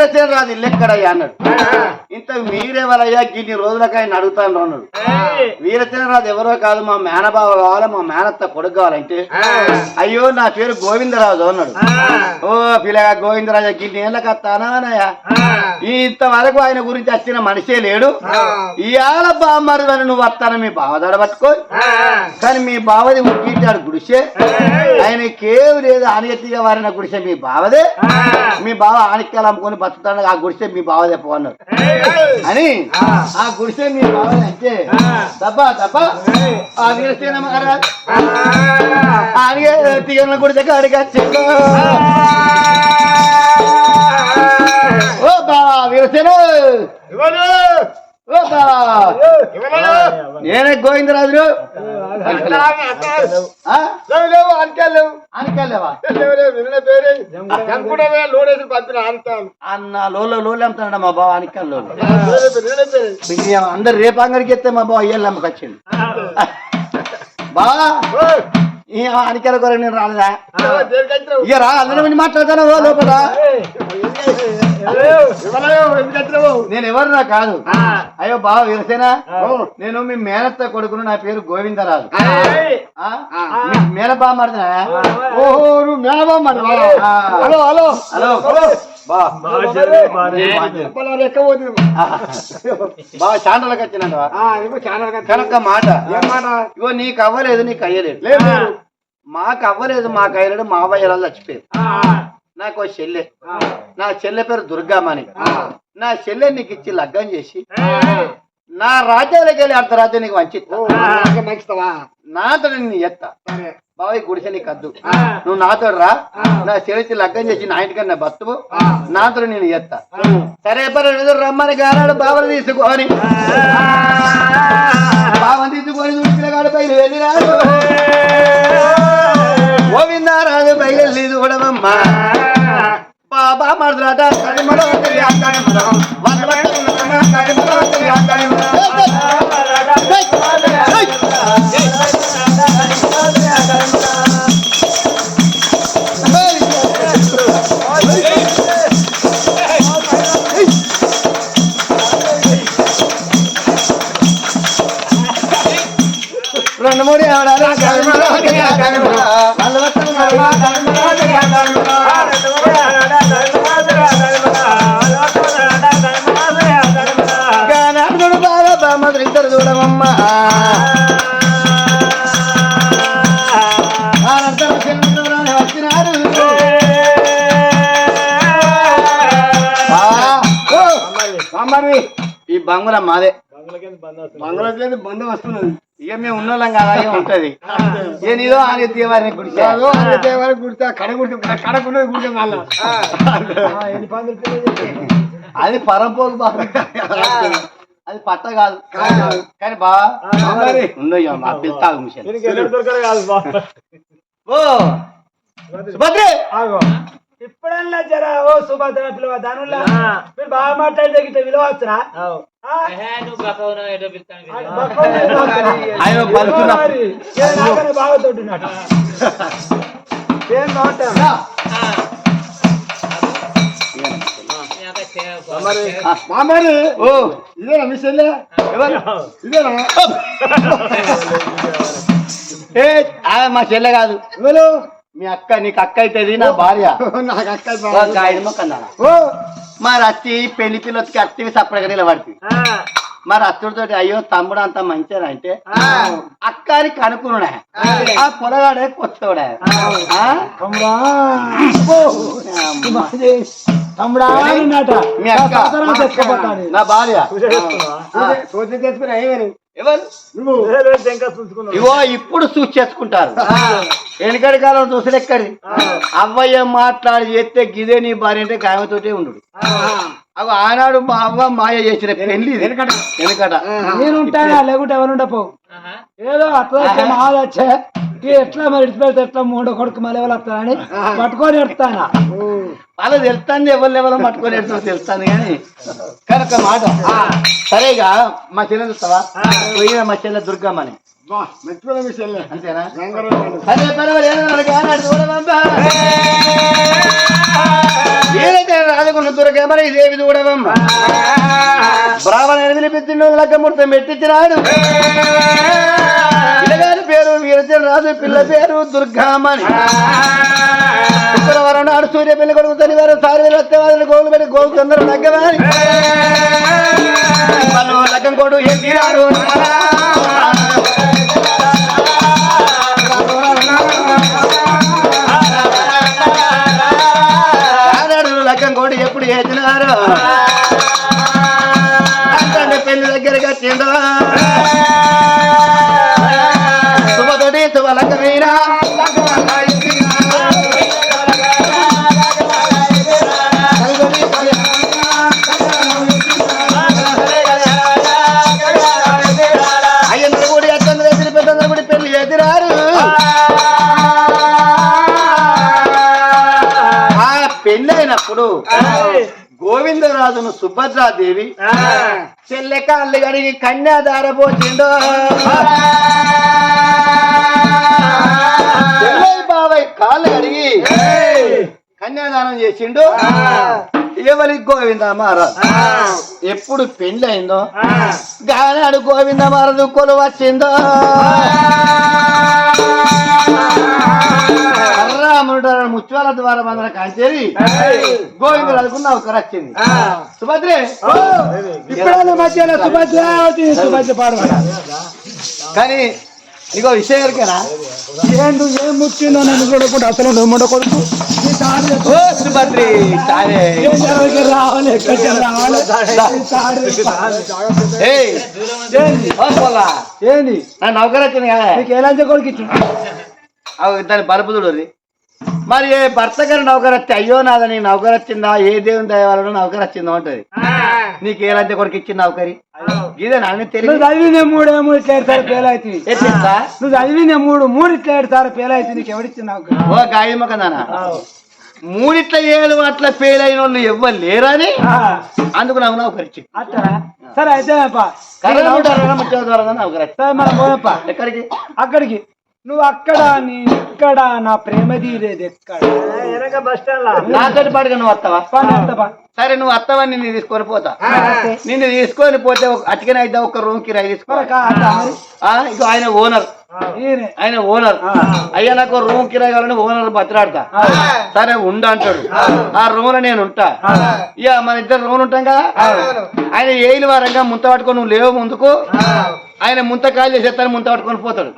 వీరసేన రాదు ఇల్లు ఎక్కడయ్యా అన్నాడు. ఇంత మీరెవరయ్యా గిన్ని రోజులకి ఆయన అడుగుతాను అన్నాడు వీరసేన రాదు ఎవరో కాదు మా మేనబావ కావాలి మా మేనత్త కొడుకు కావాలంటే. అయ్యో నా పేరు గోవిందరాజు అన్నాడు. ఓ పిల్లగా గోవిందరాజు గిన్ని ఏళ్ళకి వస్తానానయ్యా ఇంతవరకు ఆయన గురించి వచ్చిన మనిషే లేడు. ఇవాళ బామ్మరు అని నువ్వు వస్తాను మీ బావ దడ పట్టుకో కానీ మీ బావది ముట్టించాడు గుడిసే. ఆయనకేం లేదు ఆనగతిగా వారిన గుడిసె మీ బావదే. మీ బావ ఆనిక్కాలు అమ్ముకొని బతుకుతాడు ఆ గుడిసె మీ బావదే పో అన్నాడు అని ఆ. గుడిసె మీ బావదే అంటే దబ్బా దబ్బా ఆ వీరసేన మహారాజ్ ఆనిగే తీగల గుడిసె కాడికి వచ్చిండు ఓ బా వీరసేన! నేనే గోవిందరాజు అన్న లోలో లోలు అమ్ముతాడు మా బావ అనికల్ లోలు. అందరు రేపు అంగడికి ఎత్తే మా బావ అయ్యాలి అమ్మకొచ్చిండు బావా? ఈ అనికల కొర నేను రాలేదా? ఇక రా అందరం మాట్లాడతాను? లోపల. నేను ఎవరురా కాదు. అయ్యో బావ వీరసేనా నేను మీ మేనత్త కొడుకును నా పేరు గోవిందరాజు. ఆ? మీ మేనబావ మరిదినా ఓహో నువ్వు మేనబావ మరిదివా? హలో. హలో. హలో. బాగా చాండలకు వచ్చినాడు కనుక మాట. ఇగో నీకు అవ్వలేదు నీకు అయ్యలేదు. మాకు అవ్వలేదు మాకు అయ్యలేడు మా అవ్వయ్యలు చచ్చిపోయారు నాకు చెల్లె. నా చెల్లె పేరు దుర్గామణి. నా చెల్లె నీకు ఇచ్చి లగ్గం చేసి నా రాజ్యాలకు వెళ్ళి అర్ధరాజ్యం నీకు వంచిస్తా నాతో నేను ఎత్తా బాబాయ్ గుడిసె నీకు అద్దు. నువ్వు నాతో రా. నా చెల్లి లగ్గం చేసి నా ఇంటికన్నా బతువు నాతో నేను ఎత్తా. సరే పరి ఎదురు రమ్మని గారాడు బావలు తీసుకొని. బావని తీసుకొని చూపినగాడు బయలు వెళ్ళినాడు గోవిందారాజు బయలు చూడమమ్మా బాబా మరదలాట కడిమలో కడిమలో బంగుల మాదే. బంగ్లాదేశ్ బంద్ వస్తున్నది. ఇక మేము ఉన్నోళ్ళం కదా ఇక ఉంటది. ఏ నీదో ఆనే తీయవారిని గుడిసే అదో అదే దేవాలయం గుర్తా కడ కడకున్నది మళ్ళా. అది పరంపోకు బాగా అది పట్ట కాదు. కానీ బా మరి. ఉండయ్యా మా మిషన్ ఓ! సుభద్రే. ఇప్పుడల్లా జర ఓ సుభద్ర పిలువ దానిలో మీరు బాగా మాట్లాడితే గిట్ట విలువచ్చురా బాగా తోడున్నాడు ఏం బాగుంటా మామని ఓ. ఇదేనా మీ చెల్లె? ఎవరు? ఇదేనా? ఏ ఆ, మా చెల్లె కాదు. ఎవరు? మీ అక్క నీకు అక్క అవుతుంది నా భార్య. నాకు అక్క ఓ మరి అత్తి పెళ్ళి పిల్లలకి అత్తివి సపరేట్గా నిలబడుతుంది. మరి అత్తుడితో అయ్యో తమ్ముడు అంత మంచిగా అంటే? అక్క అని కనుక్కున్నా ఆ. పొలగాడే కొత్తోడే మీ నా భార్య. సోచి ఇగో ఇప్పుడు చూసి చేసుకుంటారు. వెనకటి కాలం చూసలెక్కడి అవ్వయ్య మాట్లాడి చేస్తే గిదే నీ భార్య అంటే గాయమతోటే ఉండు. అవి ఆనాడు మా అవ్వ మాయ చేసిన పెళ్ళి వెనకట. వెనకట. నేను ఉంటానా లేకుంటే ఎవరు ఉండపో ఏదో అట్లా ఎట్లా మరి ఇడిచిపెడితే ఎట్లా మూడో కొడుకు మళ్ళీ ఎవరు వస్తారని పట్టుకొని ఎడతానా వాళ్ళకి తెలుస్తాను ఎవరు ఎవరు పట్టుకొని ఎడుతుందో తెలుస్తాను కానీ. కనుక మాట. సరేగా మా చెల్లె చూస్తావా? పోయిన మా చెల్లె దుర్గమ్మని అంతేనా? అదే పర్వాలేదు కానాడు చూడవమ్మా వీరైతే రాజుకున్న దుర్గమని దేవి చూడవమ్మా బ్రాహ్మణ నిలిపించిండు లగ్గముహూర్తం పెట్టించినాడు. పిల్లగారి పేరు వీరచంద్ర రాజు పిల్ల పేరు దుర్గామణి. శుక్రవారం నాడు సూర్య పిల్ల కొడుకు శనివారం సారి రక్తవాదులు గోలు పెట్టి గోలు తొందర లగ్గం కొడు లగ్గం కోడి ఎప్పుడు వేసినారు అంటే పెళ్ళి దగ్గరగా వచ్చిందో అయినప్పుడు గోవిందరాజును సుభద్రాదేవి. చెల్లె కాళ్ళు కడిగి కన్యాదార పోచిండు చెల్లె బాబాయ్ కాళ్ళు కడిగి కన్యాదానం చేసిండు. ఎవరి గోవింద మహారాజ్? ఎప్పుడు పెళ్ళి అయిందో గానాడు గోవింద మహారాజు కొలు వచ్చిందో రాముడు ముత్యాల ద్వారా మన కంచేరి గోవిందరాజుకు నౌకరు వచ్చింది. సుభద్రే. ఇప్పుడు మధ్యలో సుభద్రావతి సుభద్ర పాడవాడ కానీ ఇగో విషయం ఎరికేనా? ఏండు ఏం ముచ్చిందో నన్ను చూడకుండా అసలు నువ్వు ముండ కొడుకు? నీ తాడు ఎత్తు. ఓ సుభద్రి సారే ఏం జరగక రావాలి ఎక్కడికి రావాలి? ఈ తాడు ఎత్తు. ఏయ్ ఏంది ఓ పోలా. ఏంది నా నౌకరు వచ్చింది కదా. నీకు ఎలాంటి కొడుకు ఇచ్చింది అవి దాని బలుపు చూడు మరి ఏ భర్త గారి నౌకరు వస్తే అయ్యో నాదా నీ నౌకరు వచ్చిందా? ఏ దేవుని దయ వలన నౌకరు వచ్చిందో ఉంటది నీకు ఏలంటే కొడుకు ఇచ్చిన నౌకరి? ఇదే నువ్వు తెలియదు. చదివిన మూడు మూడు ఇట్లా అవుతుంది. ఎట్లా నువ్వు చదివిన మూడు మూడు ఇట్లా ఫెయిల్ అవుతుంది నీకు ఎవరిచ్చింది నాకు ఓ గాయమ్మ కదానా మూడిట్ల ఏళ్ళు అట్లా ఫెయిల్ అయిన వాళ్ళు ఎవ్వరు లేరని అందుకు నాకు నౌకరు ఇచ్చింది. అట్టరా సరే అయితే నౌకరు సరే ఎక్కడికి? అక్కడికి. నువ్వు అక్కడ నీ ఇక్కడ నా ప్రేమ తీరేది ఎక్కడ నాతోటి పాటుగా నువ్వు వస్తావా? పని ఎంత పా. సరే నువ్వు వస్తావని నిన్ను తీసుకొని పోతా. నిన్ను తీసుకొని పోతే అటుకనే అయితే ఒక రూమ్ కా-. ఆ, ఇక ఆయన ఓనర్. ఆయన ఓనర్. అయ్యా నాకు రూమ్ కిరాయి కావాలని ఓనర్ బతిలాడతా. సరే ఉండు అంటాడు. ఆ. రూమ్లో నేను ఉంటా. ఇక మన ఇద్దరు రూమ్ ఉంటాం కదా? ఆయన ఏళ్ళు వారంగా ముంత పట్టుకొని నువ్వు లేవు ముందుకు. ఆయన ముంత కాలు చేసేస్తాను ముంత పట్టుకొని పోతాడు.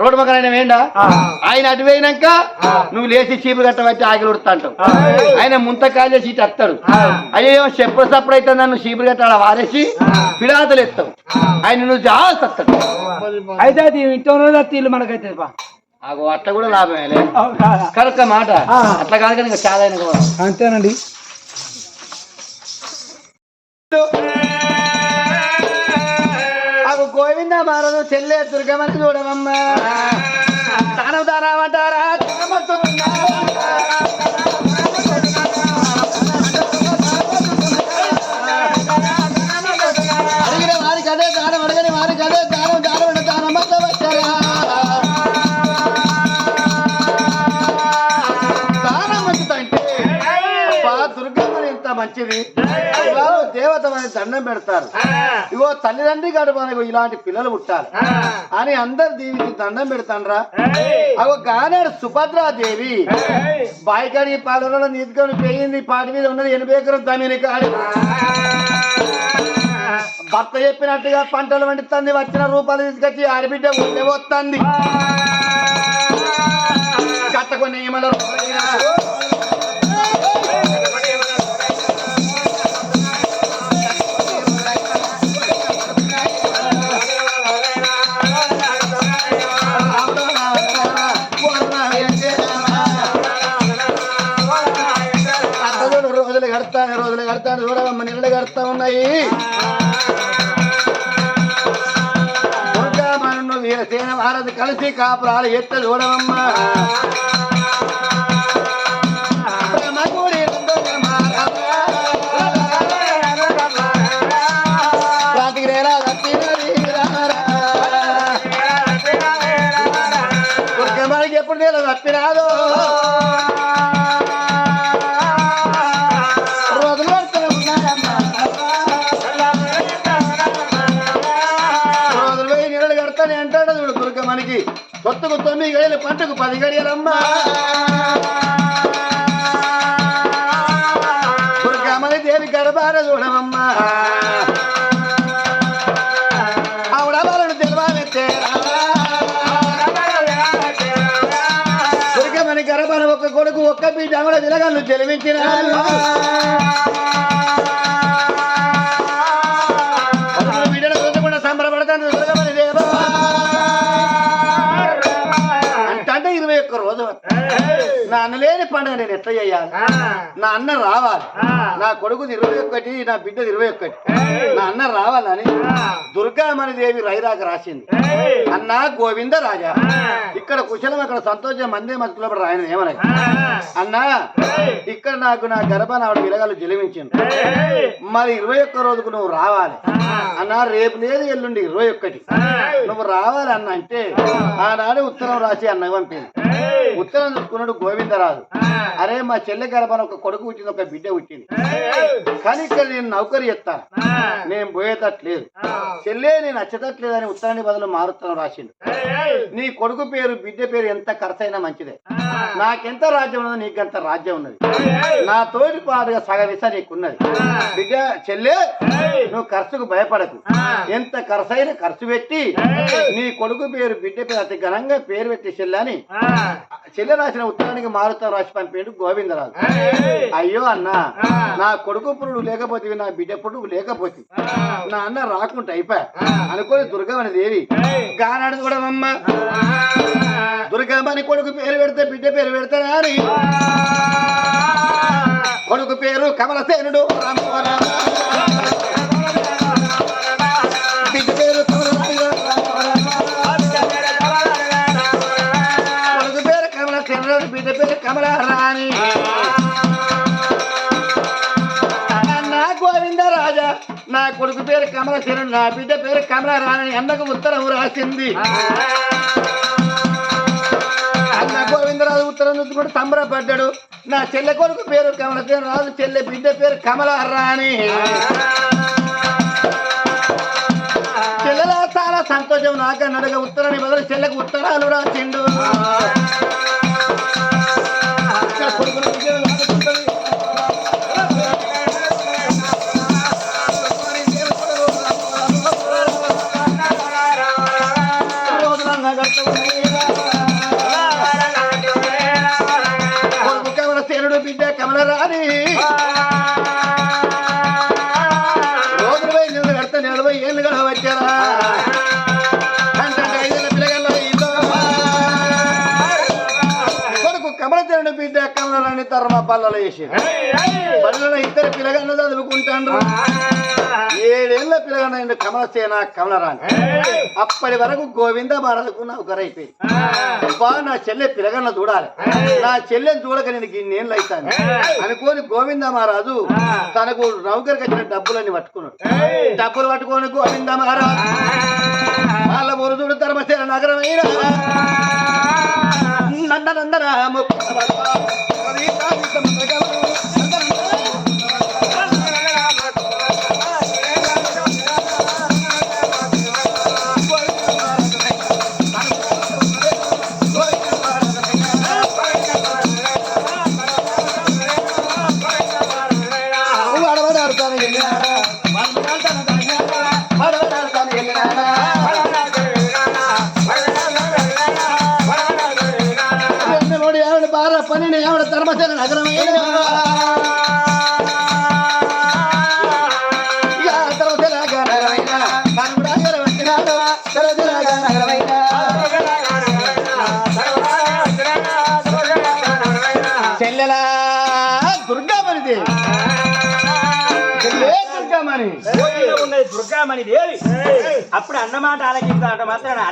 రోడ్డు పక్కన. ఆయన వేయండా? ఆయన అటు పోయినాక నువ్వు లేచి చీపు కట్ట వచ్చి ఆగిలి ఉడతా అంటావు. ఆయన ముంత కాలు చేసి ఇటు వస్తాడు అయ్యో చెప్పుడు సప్పుడు అయితే నన్ను చీపురు కట్ట ఆడ వారేసి పిడాతలు ఎత్తావు. ఆయన నువ్వు జాగ్రత్త వస్తాడు అయితే అది ఇంట్లో మనకైతే అట్లా కూడా లాభమే లే. అవును కాదా? కనుక మాట. అట్లా కాదు కానీ ఇంకా చాలా అంతేనండి. చెల్లె దుర్గమని చూడవమ్మా తానం మంచిది దేవత అని దండం పెడతారు. ఇగో తల్లిదండ్రి గడు మనకు ఇలాంటి పిల్లలు పుట్టాలి అని అందరు దీనికి దండం పెడతాండ్రా అగో గానాడు సుభద్రాదేవి బాయికాడికి పాలలో నీతికొని పోయింది పాటి మీద ఉన్నది ఎనభై ఎకరం తమిని కాడి భర్త చెప్పినట్టుగా పంటలు వండుతుంది వచ్చిన రూపాయలు తీసుకొచ్చి ఆడబిడ్డ ఉండే వస్తుంది కట్టకొని ఏమన్నా కడతా ఉన్నాయి దుర్గా మన్ను వీరసేన భారతి కలిసి తొమ్మిది గడియలు పంటకు పది గడియలమ్మా. దుర్గమ్మని దేవి గర్భాన చూడమమ్మా. ఆవిడ వాళ్ళను తెలవాలెత్తే. గర్భాన ఒక్క కొడుకు ఒక్క బిడ్డ ఆవిడ విలగన్ను జన్మించిన బిడ్డను సంబరపడతాను. నా అన్న లేని పండుగ నేను ఎట్లా చేయాలి? నా అన్న రావాలి. నా కొడుకుది ఇరవై ఒక్కటి నా బిడ్డది ఇరవై ఒక్కటి. నా అన్న రావాలని దుర్గామణి దేవి రైరాక రాసింది. అన్న గోవింద రాజా. ఇక్కడ కుశలం అక్కడ సంతోషం మందే మతుకులో రాయన ఏమనగా? అన్న ఇక్కడ నాకు నా గర్భాన్ని ఆవిడ విలగాలు జలిమించింది మరి ఇరవై ఒక్క రోజుకు నువ్వు రావాలి. అన్న రేపు లేదు ఎల్లుండి ఇరవై ఒక్కటి. నువ్వు రావాలి అన్న అంటే ఆనాడు ఉత్తరం రాసి అన్న పంపింది. ఉత్తరం చూసుకున్నాడు గోవిందరాజు. అరే మా చెల్లె గర్భాన ఒక కొడుకు పుట్టింది ఒక బిడ్డ పుట్టింది. కానీ ఇక్కడ నేను నౌకరి చెప్తాను నేను పోయేటట్లేదు. చెల్లె నేను వచ్చేటట్లేదని ఉత్తరాన్ని బదులు మారుతాను రాసిండు. నీ కొడుకు పేరు బిడ్డ పేరు ఎంత ఖర్చైనా మంచిదే. నాకెంత రాజ్యం ఉన్నదో నీకెంత రాజ్యం ఉన్నది. నా తోటి పాటుగా సగం ఇసా నీకున్నది. బిడ్డ చెల్లె నువ్వు ఖర్చుకు భయపడకు. ఎంత ఖర్చైనా ఖర్చు పెట్టి నీ కొడుకు పేరు బిడ్డ పేరు అతి ఘనంగా పేరు పెట్టి చెల్లెని చెల్లె రాసిన ఉత్తరానికి మారుతాం రాసి పంపేడు గోవిందరాజు. అయ్యో అన్న నా కొడుకు పురుడు లేకపోతే నా బిడ్డ పురుడు లేకపోతే నా అన్న రాకుండా అయిపోయా అనుకోని దుర్గమని దేవి. గానాడు కూడా అమ్మ దుర్గమ్మని కొడుకు పేరు పెడితే బిడ్డ పేరు పెడతారా అని. కొడుకు పేరు కమలసేనుడు. రామ. కమలసేనుడు బిడ్డ పేరు కమలారాణి నా గోవింద రాజా నా కొడుకు పేరు కమలసేనుడు నా బిడ్డ పేరు కమలారాణి అన్నకు ఉత్తరం రాసింది. అన్న గోవిందరాజు ఉత్తరం చూసుకుంటూ సంబరపడ్డాడు. నా చెల్లె కొడుకు పేరు కమలసేను రాజు చెల్లె బిడ్డ పేరు కమలారాణి చెల్లెలా చాలా సంతోషం. నాకని అడగ ఉత్తరాన్ని బదులు చెల్లెకు ఉత్తరాలు రాసిండు. కమలరాణి తర్మ పల్లలు వేసి బడిలో ఇద్దరు పిల్లగాళ్ళు చదువుకుంటాండ్రు. ఏడేళ్ళ పిల్లగాడు కమలసేన కమలరాణి. అప్పటి వరకు గోవింద బారలకు నౌకరైపోయింది అబ్బా నా చెల్లె పిలగన్న చూడాలి. నా చెల్లెని చూడక నేను ఇన్నేళ్ళు అవుతాను అనుకోని గోవింద మహారాజు తనకు నౌకరికి వచ్చిన డబ్బులన్నీ పట్టుకున్నాడు. డబ్బులు పట్టుకొని గోవింద మహారాజు. వాళ్ళ మురుదుడు ధర్మసేన నగరం అయినా ధర్మస్థల నగరవైన చెల్లెలా దుర్గామణిది. దుర్గామణి? ఉన్నది దుర్గామణి దేవి. అప్పుడు అన్నమాట ఆలకించాలంట మాత్రం